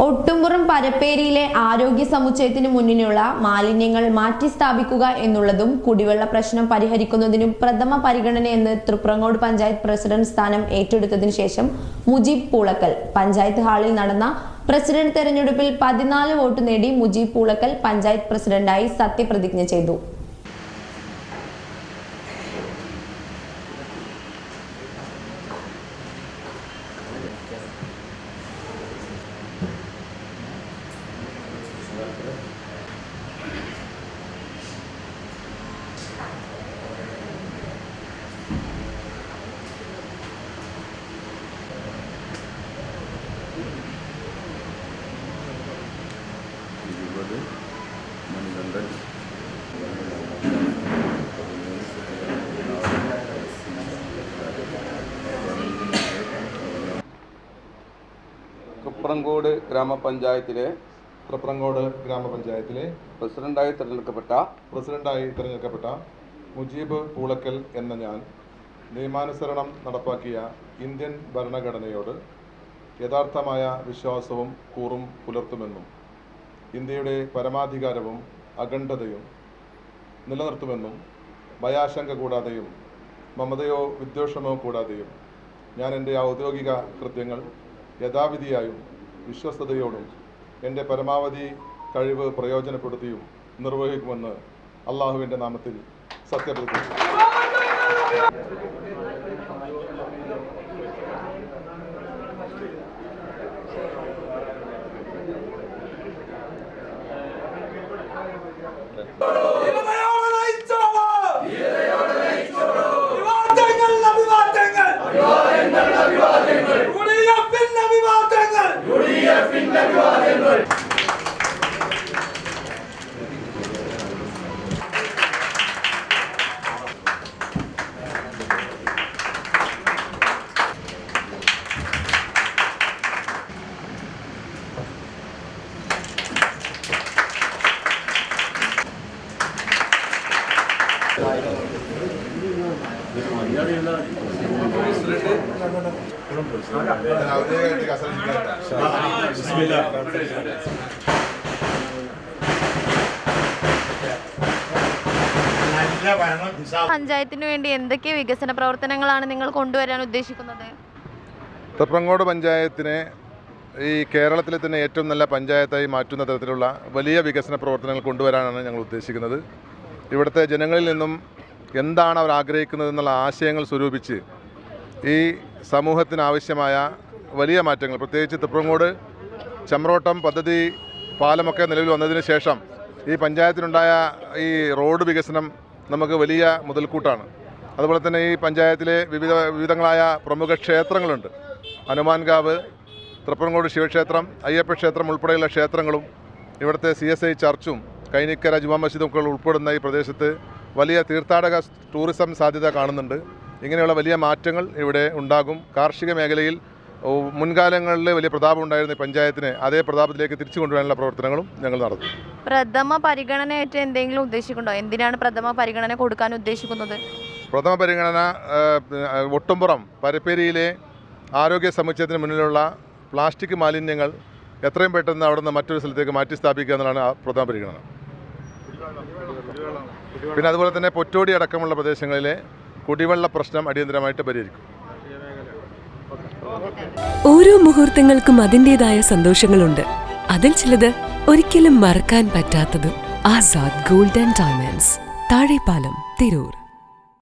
ഒട്ടുംപുറം പരപ്പേരിയിലെ ആരോഗ്യ സമുച്ചയത്തിന് മുന്നിലുള്ള മാലിന്യങ്ങൾ മാറ്റി സ്ഥാപിക്കുക എന്നുള്ളതും കുടിവെള്ള പ്രശ്നം പരിഹരിക്കുന്നതിനും പ്രഥമ പരിഗണന പരിഗണനയെന്ന് തൃപ്രങ്ങോട് പഞ്ചായത്ത് പ്രസിഡന്റ് സ്ഥാനം ഏറ്റെടുത്തതിനു ശേഷം മുജീബ് പൂളക്കൽ. പഞ്ചായത്ത് ഹാളിൽ നടന്ന പ്രസിഡന്റ് തെരഞ്ഞെടുപ്പിൽ പതിനാല് വോട്ട് നേടി മുജീബ് പൂളക്കൽ പഞ്ചായത്ത് പ്രസിഡന്റായി സത്യപ്രതിജ്ഞ ചെയ്തു. കുപ്രങ്കോട് ഗ്രാമപഞ്ചായത്തിലെ തൃപ്രങ്ങോട് ഗ്രാമപഞ്ചായത്തിലെ പ്രസിഡന്റായി തിരഞ്ഞെടുക്കപ്പെട്ട പ്രസിഡന്റായി തിരഞ്ഞെടുക്കപ്പെട്ട മുജീബ് പൂളക്കൽ എന്ന ഞാൻ നിയമാനുസരണം നടപ്പാക്കിയ ഇന്ത്യൻ ഭരണഘടനയോട് യഥാർത്ഥമായ വിശ്വാസവും കൂറും പുലർത്തുമെന്നും ഇന്ത്യയുടെ പരമാധികാരവും അഖണ്ഡതയും നിലനിർത്തുമെന്നും ഭയാശങ്ക കൂടാതെയും മമതയോ വിദ്വേഷമോ കൂടാതെയും ഞാൻ എന്റെ ഔദ്യോഗിക കൃത്യങ്ങൾ യഥാവിധിയായും വിശ്വസ്തയോടും എന്റെ പരമാവധി കഴിവ് പ്രയോജനപ്പെടുത്തിയും നിർവഹിക്കുമെന്ന് അള്ളാഹുവിന്റെ നാമത്തിൽ സത്യപ്രതിജ്ഞ പഞ്ചായത്തിന് വേണ്ടി എന്തൊക്കെ വികസന പ്രവർത്തനങ്ങളാണ് നിങ്ങൾ കൊണ്ടുവരാൻ ഉദ്ദേശിക്കുന്നത്? തൃപ്രങ്ങോട് പഞ്ചായത്തിനെ ഈ കേരളത്തിലെ തന്നെ ഏറ്റവും നല്ല പഞ്ചായത്തായി മാറ്റുന്ന തരത്തിലുള്ള വലിയ വികസന പ്രവർത്തനങ്ങൾ കൊണ്ടുവരാനാണ് ഞങ്ങൾ ഉദ്ദേശിക്കുന്നത്. ഇവിടുത്തെ ജനങ്ങളിൽ നിന്നും എന്താണ് അവർ ആഗ്രഹിക്കുന്നത് എന്നുള്ള ആശയങ്ങൾ സ്വരൂപിച്ച് ഈ സമൂഹത്തിന് ആവശ്യമായ വലിയ മാറ്റങ്ങൾ. പ്രത്യേകിച്ച് തൃപ്രങ്ങോട് ചമ്രോട്ടം പദ്ധതി പാലമൊക്കെ നിലവിൽ വന്നതിന് ശേഷം ഈ പഞ്ചായത്തിനുണ്ടായ ഈ റോഡ് വികസനം നമുക്ക് വലിയ മുതൽക്കൂട്ടാണ്. അതുപോലെ തന്നെ ഈ പഞ്ചായത്തിലെ വിവിധ വിവിധങ്ങളായ പ്രമുഖ ക്ഷേത്രങ്ങളുണ്ട്. ഹനുമാൻകാവ് തൃപ്പനങ്കോട് ശിവക്ഷേത്രം അയ്യപ്പ ക്ഷേത്രം ഉൾപ്പെടെയുള്ള ക്ഷേത്രങ്ങളും ഇവിടുത്തെ സി എസ് ഐ ചർച്ചും കൈനിക്കര ജുമാ മസ്ജിദും ഒക്കെ ഉൾപ്പെടുന്ന ഈ പ്രദേശത്ത് വലിയ തീർത്ഥാടക ടൂറിസം സാധ്യത കാണുന്നുണ്ട്. ഇങ്ങനെയുള്ള വലിയ മാറ്റങ്ങൾ ഇവിടെ ഉണ്ടാകും. കാർഷിക മേഖലയിൽ മുൻകാലങ്ങളിൽ വലിയ പ്രതാപം ഉണ്ടായിരുന്ന പഞ്ചായത്തിനെ അതേ പ്രതാപത്തിലേക്ക് തിരിച്ചു കൊണ്ടുവരാനുള്ള പ്രവർത്തനങ്ങളും ഞങ്ങൾ നടത്തും. പ്രഥമ പരിഗണനയായിട്ട് എന്തെങ്കിലും ഉദ്ദേശിക്കുന്നുണ്ടോ? എന്തിനാണ് പ്രഥമ പരിഗണന കൊടുക്കാൻ ഉദ്ദേശിക്കുന്നത്? പ്രഥമ പരിഗണന ഒട്ടുംപുറം പരപ്പേരിയിലെ ആരോഗ്യ സമുച്ചയത്തിന് മുന്നിലുള്ള പ്ലാസ്റ്റിക് മാലിന്യങ്ങൾ എത്രയും പെട്ടെന്ന് അവിടുന്ന് മറ്റൊരു സ്ഥലത്തേക്ക് മാറ്റി സ്ഥാപിക്കുക എന്നതാണ് ആ പ്രഥമ പരിഗണന. പിന്നെ അതുപോലെ തന്നെ പൊറ്റോടി അടക്കമുള്ള പ്രദേശങ്ങളിലെ കുടിവെള്ള പ്രശ്നം അടിയന്തരമായിട്ട് പരിഹരിക്കും. ഓരോ മുഹൂർത്തങ്ങൾക്കും അതിന്റെതായ സന്തോഷങ്ങളുണ്ട്. അതിൽ ചിലത് ഒരിക്കലും മറക്കാൻ പറ്റാത്തതും. Azad golden diamonds. Thazhepalam Tirur.